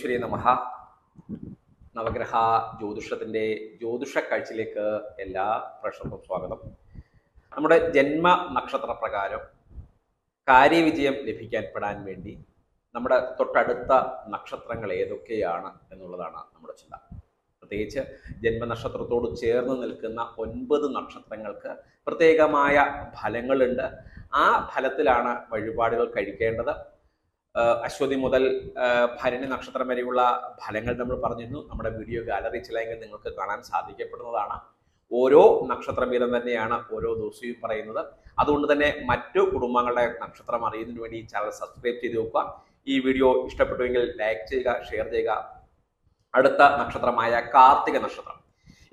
പരമേശ്വരി നമഹ നവഗ്രഹ ജ്യോതിഷത്തിന്റെ ജ്യോതിഷ കാഴ്ചയിലേക്ക് എല്ലാ പ്രേക്ഷകർക്കും സ്വാഗതം. നമ്മുടെ ജന്മ നക്ഷത്ര പ്രകാരം കാര്യവിജയം ലഭിക്കാൻ പെടാൻ വേണ്ടി നമ്മുടെ തൊട്ടടുത്ത നക്ഷത്രങ്ങൾ ഏതൊക്കെയാണ് എന്നുള്ളതാണ് നമ്മുടെ ചിന്ത. പ്രത്യേകിച്ച് ജന്മനക്ഷത്രത്തോട് ചേർന്ന് നിൽക്കുന്ന ഒൻപത് നക്ഷത്രങ്ങൾക്ക് പ്രത്യേകമായ ഫലങ്ങളുണ്ട്. ആ ഫലത്തിലാണ് വഴിപാടുകൾ കഴിക്കേണ്ടത്. അശ്വതി മുതൽ ഭരണി നക്ഷത്രം വരെയുള്ള ഫലങ്ങൾ നമ്മൾ പറഞ്ഞിരുന്നു. നമ്മുടെ വീഡിയോ ഗാലറി ചിലയെങ്കിൽ നിങ്ങൾക്ക് കാണാൻ സാധിക്കപ്പെടുന്നതാണ്. ഓരോ നക്ഷത്രം വീതം തന്നെയാണ് ഓരോ ദിവസവും പറയുന്നത്. അതുകൊണ്ട് തന്നെ മറ്റു കുടുംബങ്ങളുടെ നക്ഷത്രം അറിയുന്നതിന് വേണ്ടി ഈ ചാനൽ സബ്സ്ക്രൈബ് ചെയ്ത് നോക്കുക ഈ വീഡിയോ ഇഷ്ടപ്പെട്ടുവെങ്കിൽ ലൈക്ക് ചെയ്യുക ഷെയർ ചെയ്യുക. അടുത്ത നക്ഷത്രമായ കാർത്തിക നക്ഷത്രം.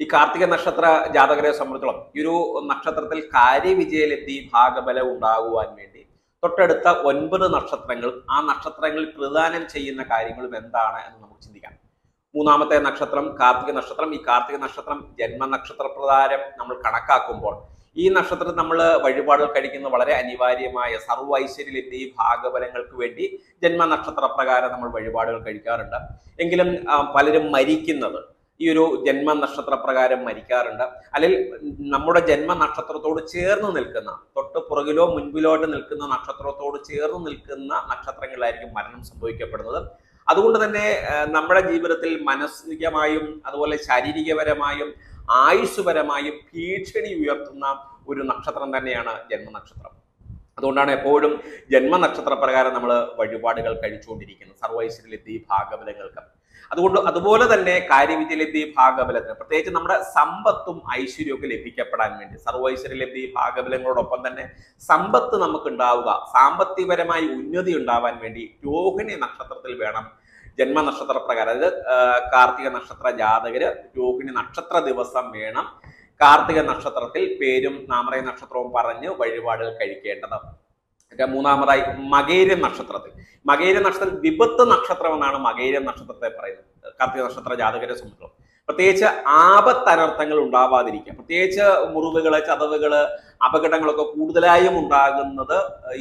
ഈ കാർത്തിക നക്ഷത്ര ജാതകരെ സംബന്ധിച്ചോളം ഈ ഒരു നക്ഷത്രത്തിൽ കാര്യവിജയലെത്തി ഭാഗബലം ഉണ്ടാകുവാൻ വേണ്ടി തൊട്ടടുത്ത ഒൻപത് നക്ഷത്രങ്ങളും ആ നക്ഷത്രങ്ങളിൽ പ്രദാനം ചെയ്യുന്ന കാര്യങ്ങളും എന്താണ് എന്ന് നമുക്ക് ചിന്തിക്കാം. മൂന്നാമത്തെ നക്ഷത്രം കാർത്തിക നക്ഷത്രം. ഈ കാർത്തിക നക്ഷത്രം ജന്മ നക്ഷത്ര പ്രകാരം നമ്മൾ കണക്കാക്കുമ്പോൾ ഈ നക്ഷത്രം നമ്മൾ വഴിപാടുകൾ കഴിക്കുന്ന വളരെ അനിവാര്യമായ സർവ ഐശ്വര്യലബ്ധി ഭാഗബലങ്ങൾക്ക് വേണ്ടി ജന്മ നക്ഷത്ര പ്രകാരം നമ്മൾ വഴിപാടുകൾ കഴിക്കാറുണ്ട്. എങ്കിലും പലരും മരിക്കുന്നത് ഈ ഒരു ജന്മ നക്ഷത്ര പ്രകാരം മരിക്കാറുണ്ട്. അല്ലെങ്കിൽ നമ്മുടെ ജന്മ നക്ഷത്രത്തോട് ചേർന്ന് നിൽക്കുന്ന തൊട്ട് പുറകിലോ മുൻപിലോട്ട് നിൽക്കുന്ന നക്ഷത്രത്തോട് ചേർന്ന് നിൽക്കുന്ന നക്ഷത്രങ്ങളിലായിരിക്കും മരണം സംഭവിക്കപ്പെടുന്നത്. അതുകൊണ്ട് തന്നെ നമ്മുടെ ജീവിതത്തിൽ മാനസികമായും അതുപോലെ ശാരീരികപരമായും ആയുസ്സുപരമായും ഭീഷണി ഉയർത്തുന്ന ഒരു നക്ഷത്രം തന്നെയാണ് ജന്മനക്ഷത്രം. അതുകൊണ്ടാണ് എപ്പോഴും ജന്മനക്ഷത്ര പ്രകാരം നമ്മൾ വഴിപാടുകൾ കഴിച്ചുകൊണ്ടിരിക്കുന്നത്. സർവൈശ്വര്യലബ്ധി ഭാഗബലങ്ങൾക്ക്. അതുകൊണ്ട് അതുപോലെ തന്നെ കാര്യവിജയലബ്ധി ഭാഗബലത്തിന്. പ്രത്യേകിച്ച് നമ്മുടെ സമ്പത്തും ഐശ്വര്യവും ലഭിക്കപ്പെടാൻ വേണ്ടി. സർവൈശ്വര്യലബ്ധി ഭാഗബലങ്ങളോടൊപ്പം തന്നെ സമ്പത്ത് നമുക്ക് ഉണ്ടാവുക സാമ്പത്തികപരമായി ഉന്നതി ഉണ്ടാവാൻ വേണ്ടി രോഹിണി നക്ഷത്രത്തിൽ വേണം ജന്മനക്ഷത്ര പ്രകാരം അതായത് കാർത്തിക നക്ഷത്ര ജാതകര് രോഹിണി നക്ഷത്ര ദിവസം വേണം കാർത്തിക നക്ഷത്രത്തിൽ പേരും നാമറയ നക്ഷത്രവും പറഞ്ഞ് വഴിപാടുകൾ കഴിക്കേണ്ടത്. മൂന്നാമതായി മകേര നക്ഷത്രത്തിൽ. മകേര നക്ഷത്രം വിപത്ത് നക്ഷത്രം എന്നാണ് മകേര നക്ഷത്രത്തെ പറയുന്നത്. കാർത്തിക നക്ഷത്ര ജാതകരെ സംബന്ധിച്ചു പ്രത്യേകിച്ച് ആപത്തനർത്ഥങ്ങൾ ഉണ്ടാവാതിരിക്കുക. പ്രത്യേകിച്ച് മുറിവുകൾ ചതവുകൾ അപകടങ്ങളൊക്കെ കൂടുതലായും ഉണ്ടാകുന്നത്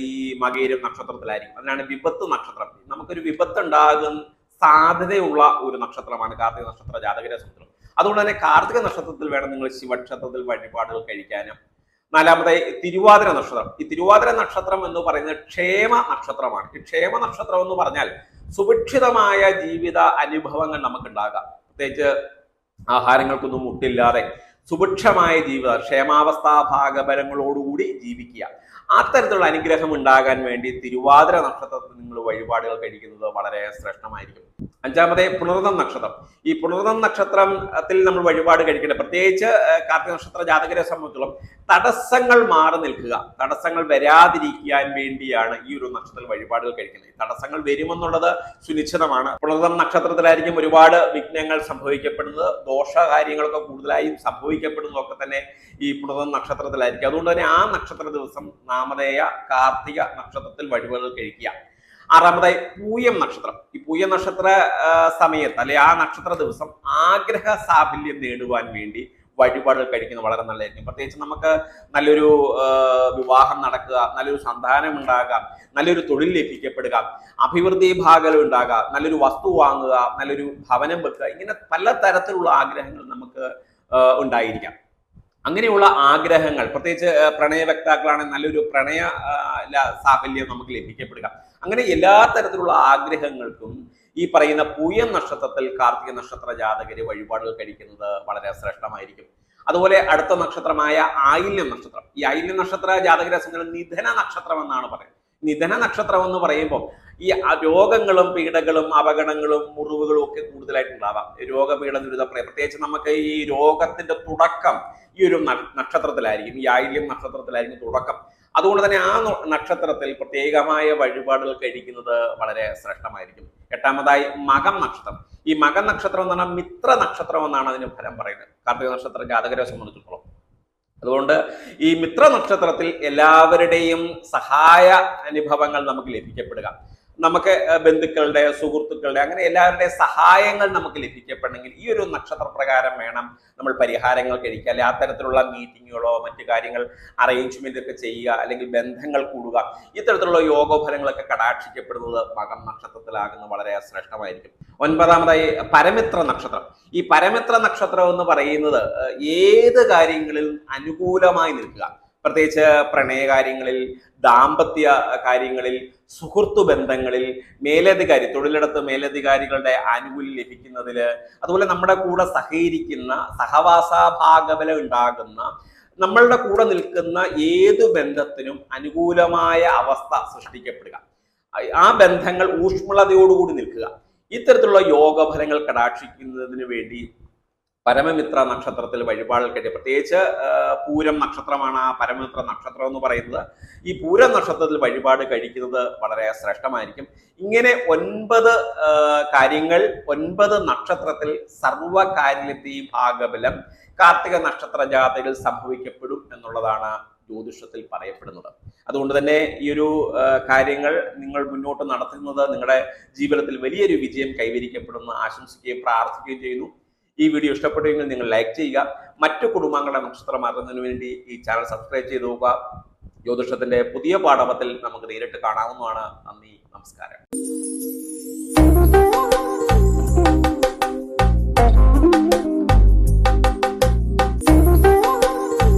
ഈ മകേരം നക്ഷത്രത്തിലായിരിക്കും. അതിനാണ് വിപത്ത് നക്ഷത്രം. നമുക്കൊരു വിപത്ത് ഉണ്ടാകുന്ന സാധ്യതയുള്ള ഒരു നക്ഷത്രമാണ് കാർത്തിക നക്ഷത്ര ജാതകരെ സംബന്ധിച്ചിടത്തോളം അതുകൊണ്ട് തന്നെ കാർത്തിക നക്ഷത്രത്തിൽ വേണം നിങ്ങൾ ശിവക്ഷേത്രത്തിൽ വഴിപാടുകൾ കഴിക്കാനും. നാലാമതായി തിരുവാതിര നക്ഷത്രം. ഈ തിരുവാതിര നക്ഷത്രം എന്ന് പറയുന്നത് ക്ഷേമ നക്ഷത്രമാണ്. ഈ ക്ഷേമ നക്ഷത്രം എന്ന് പറഞ്ഞാൽ സുഭിക്ഷിതമായ ജീവിത അനുഭവങ്ങൾ നമുക്ക് ഉണ്ടാകാം പ്രത്യേകിച്ച് ആഹാരങ്ങൾക്കൊന്നും മുട്ടില്ലാതെ സുഭിക്ഷമായ ജീവിതം ക്ഷേമാവസ്ഥാ ഭാഗബലങ്ങളോടുകൂടി ജീവിക്കുക. അത്തരത്തിലുള്ള അനുഗ്രഹം ഉണ്ടാകാൻ വേണ്ടി തിരുവാതിര നക്ഷത്രത്തിൽ നിങ്ങൾ വഴിപാടുകൾ കഴിക്കുന്നത് വളരെ ശ്രേഷ്ഠമായിരിക്കും. അഞ്ചാമത്തെ പുണർന്നം നക്ഷത്രം. ഈ പുണർന്നം നക്ഷത്രത്തിൽ നമ്മൾ വഴിപാട് കഴിക്കേണ്ടത് പ്രത്യേകിച്ച് കാർത്തിക നക്ഷത്ര ജാതകരെ സംബന്ധിച്ചിടത്തോളം തടസ്സങ്ങൾ മാറി നിൽക്കുക. തടസ്സങ്ങൾ വരാതിരിക്കാൻ വേണ്ടിയാണ് ഈ ഒരു നക്ഷത്രത്തിൽ വഴിപാടുകൾ കഴിക്കുന്നത്. തടസ്സങ്ങൾ വരുമെന്നുള്ളത് സുനിശ്ചിതമാണ്. പുണർന്നം നക്ഷത്രത്തിലായിരിക്കും ഒരുപാട് വിഘ്നങ്ങൾ സംഭവിക്കപ്പെടുന്നത്. ദോഷകാര്യങ്ങളൊക്കെ കൂടുതലായും സംഭവിക്കപ്പെടുന്നതൊക്കെ തന്നെ ഈ പുണർന്നം നക്ഷത്രത്തിലായിരിക്കും. അതുകൊണ്ട് തന്നെ ആ നക്ഷത്ര ദിവസം നാമധേയ കാർത്തിക നക്ഷത്രത്തിൽ വഴിപാടുകൾ കഴിക്കുക. ആറാമതായി പൂയം നക്ഷത്രം. ഈ പൂയം നക്ഷത്ര സമയത്ത് അല്ലെ ആ നക്ഷത്ര ദിവസം ആഗ്രഹ സാഫല്യം നേടുവാൻ വേണ്ടി വഴിപാടുകൾ കഴിക്കുന്നത് വളരെ നല്ലതായിരിക്കും. പ്രത്യേകിച്ച് നമുക്ക് നല്ലൊരു വിവാഹം നടക്കുക നല്ലൊരു സന്താനം ഉണ്ടാകാം നല്ലൊരു തൊഴിൽ ലഭിക്കപ്പെടുക അഭിവൃദ്ധി ഭാഗം ഉണ്ടാകാം നല്ലൊരു വസ്തു വാങ്ങുക നല്ലൊരു ഭവനം വെക്കുക ഇങ്ങനെ പല തരത്തിലുള്ള ആഗ്രഹങ്ങൾ നമുക്ക് ഉണ്ടായിരിക്കാം. അങ്ങനെയുള്ള ആഗ്രഹങ്ങൾ പ്രത്യേകിച്ച് പ്രണയ വ്യക്താക്കളാണെങ്കിൽ നല്ലൊരു പ്രണയ സാഫല്യം നമുക്ക് ലഭിക്കപ്പെടുക. അങ്ങനെ എല്ലാ തരത്തിലുള്ള ആഗ്രഹങ്ങൾക്കും ഈ പറയുന്ന പൂയം നക്ഷത്രത്തിൽ കാർത്തിക നക്ഷത്ര ജാതകര് വഴിപാടുകൾ കഴിക്കുന്നത് വളരെ ശ്രേഷ്ഠമായിരിക്കും. അതുപോലെ അടുത്ത നക്ഷത്രമായ ആയില്യം നക്ഷത്രം. ഈ ആയില്യം നക്ഷത്ര ജാതകരെ നിധന നക്ഷത്രം എന്നാണ് പറയുന്നത്. നിധന നക്ഷത്രം എന്ന് പറയുമ്പോൾ ഈ രോഗങ്ങളും പീഡകളും അപകടങ്ങളും മുറിവുകളും ഒക്കെ കൂടുതലായിട്ട് ഉണ്ടാവാം രോഗപീഠ ദുരിത പ്രത്യേകിച്ച് നമുക്ക് ഈ രോഗത്തിന്റെ തുടക്കം ഈ ഒരു നക്ഷത്രത്തിലായിരിക്കും ഈ ആയില്യം നക്ഷത്രത്തിലായിരിക്കും തുടക്കം. അതുകൊണ്ട് തന്നെ ആ നക്ഷത്രത്തിൽ പ്രത്യേകമായ വഴിപാടുകൾ കഴിക്കുന്നത് വളരെ ശ്രേഷ്ഠമായിരിക്കും. എട്ടാമതായി മകം നക്ഷത്രം. ഈ മകം നക്ഷത്രം എന്ന് പറഞ്ഞാൽ മിത്ര നക്ഷത്രം എന്നാണ് അതിന് ഫലം പറയുന്നത്. കാർത്തിക നക്ഷത്ര ജാതകരെ സംബന്ധിച്ചിടത്തോളം. അതുകൊണ്ട് ഈ മിത്ര നക്ഷത്രത്തിൽ എല്ലാവരുടെയും സഹായ അനുഭവങ്ങൾ നമുക്ക് ലഭിക്കപ്പെടുക. നമുക്ക് ബന്ധുക്കളുടെ സുഹൃത്തുക്കളുടെ അങ്ങനെ എല്ലാവരുടെയും സഹായങ്ങൾ നമുക്ക് ലഭിക്കപ്പെടണമെങ്കിൽ ഈ ഒരു നക്ഷത്രപ്രകാരം വേണം നമ്മൾ പരിഹാരങ്ങൾ കഴിക്കുക. അല്ലെ അത്തരത്തിലുള്ള മീറ്റിങ്ങുകളോ മറ്റു കാര്യങ്ങൾ അറേഞ്ച്മെന്റ് ഒക്കെ ചെയ്യുക അല്ലെങ്കിൽ ബന്ധങ്ങൾ കൂടുക. ഇത്തരത്തിലുള്ള യോഗഫലങ്ങളൊക്കെ കടാക്ഷിക്കപ്പെടുന്നത് മകം നക്ഷത്രത്തിലാകുന്ന വളരെ ശ്രേഷ്ഠമായിരിക്കും. ഒൻപതാമതായി പരമിത്ര നക്ഷത്രം. ഈ പരമിത്ര നക്ഷത്രം എന്ന് പറയുന്നത് ഏത് കാര്യങ്ങളിൽ അനുകൂലമായി നിൽക്കുക. പ്രത്യേകിച്ച് പ്രണയകാര്യങ്ങളിൽ ദാമ്പത്യ കാര്യങ്ങളിൽ സുഹൃത്തു ബന്ധങ്ങളിൽ മേലധികാരി തൊഴിലിടത്ത് മേലധികാരികളുടെ ആനുകൂല്യം ലഭിക്കുന്നതിൽ അതുപോലെ നമ്മുടെ കൂടെ സഹകരിക്കുന്ന സഹവാസാഭാഗബലം ഉണ്ടാകുന്ന നമ്മളുടെ കൂടെ നിൽക്കുന്ന ഏതു ബന്ധത്തിനും അനുകൂലമായ അവസ്ഥ സൃഷ്ടിക്കപ്പെടുക. ആ ബന്ധങ്ങൾ ഊഷ്മളതയോടുകൂടി നിൽക്കുക. ഇത്തരത്തിലുള്ള യോഗഫലങ്ങൾ കടാക്ഷിക്കുന്നതിന് വേണ്ടി പരമമിത്ര നക്ഷത്രത്തിൽ വഴിപാടുകൾ കഴിഞ്ഞ പ്രത്യേകിച്ച് പൂരം നക്ഷത്രമാണ് ആ പരമമിത്ര നക്ഷത്രം എന്ന് പറയുന്നത്. ഈ പൂരം നക്ഷത്രത്തിൽ വഴിപാട് കഴിക്കുന്നത് വളരെ ശ്രേഷ്ഠമായിരിക്കും. ഇങ്ങനെ ഒൻപത് കാര്യങ്ങൾ ഒൻപത് നക്ഷത്രത്തിൽ സർവകാര്യത്തെയും ഭാഗബലം കാർത്തിക നക്ഷത്ര ജാഥകൾ സംഭവിക്കപ്പെടും എന്നുള്ളതാണ് ജ്യോതിഷത്തിൽ പറയപ്പെടുന്നത്. അതുകൊണ്ട് തന്നെ ഈ ഒരു കാര്യങ്ങൾ നിങ്ങൾ മുന്നോട്ട് നടത്തുന്നത് നിങ്ങളുടെ ജീവിതത്തിൽ വലിയൊരു വിജയം കൈവരിക്കപ്പെടുമെന്ന് ആശംസിക്കുകയും പ്രാർത്ഥിക്കുകയും ചെയ്യുന്നു. ഈ വീഡിയോ ഇഷ്ടപ്പെട്ടെങ്കിൽ നിങ്ങൾ ലൈക്ക് ചെയ്യുക. മറ്റു കുടുംബങ്ങളുടെ നക്ഷത്രം മാറുന്നതിന് വേണ്ടി ഈ ചാനൽ സബ്സ്ക്രൈബ് ചെയ്തു നോക്കുക. ജ്യോതിഷത്തിന്റെ പുതിയ പാഠവത്തിൽ നമുക്ക് നേരിട്ട് കാണാവുന്നതാണ്. നന്ദി നമസ്കാരം.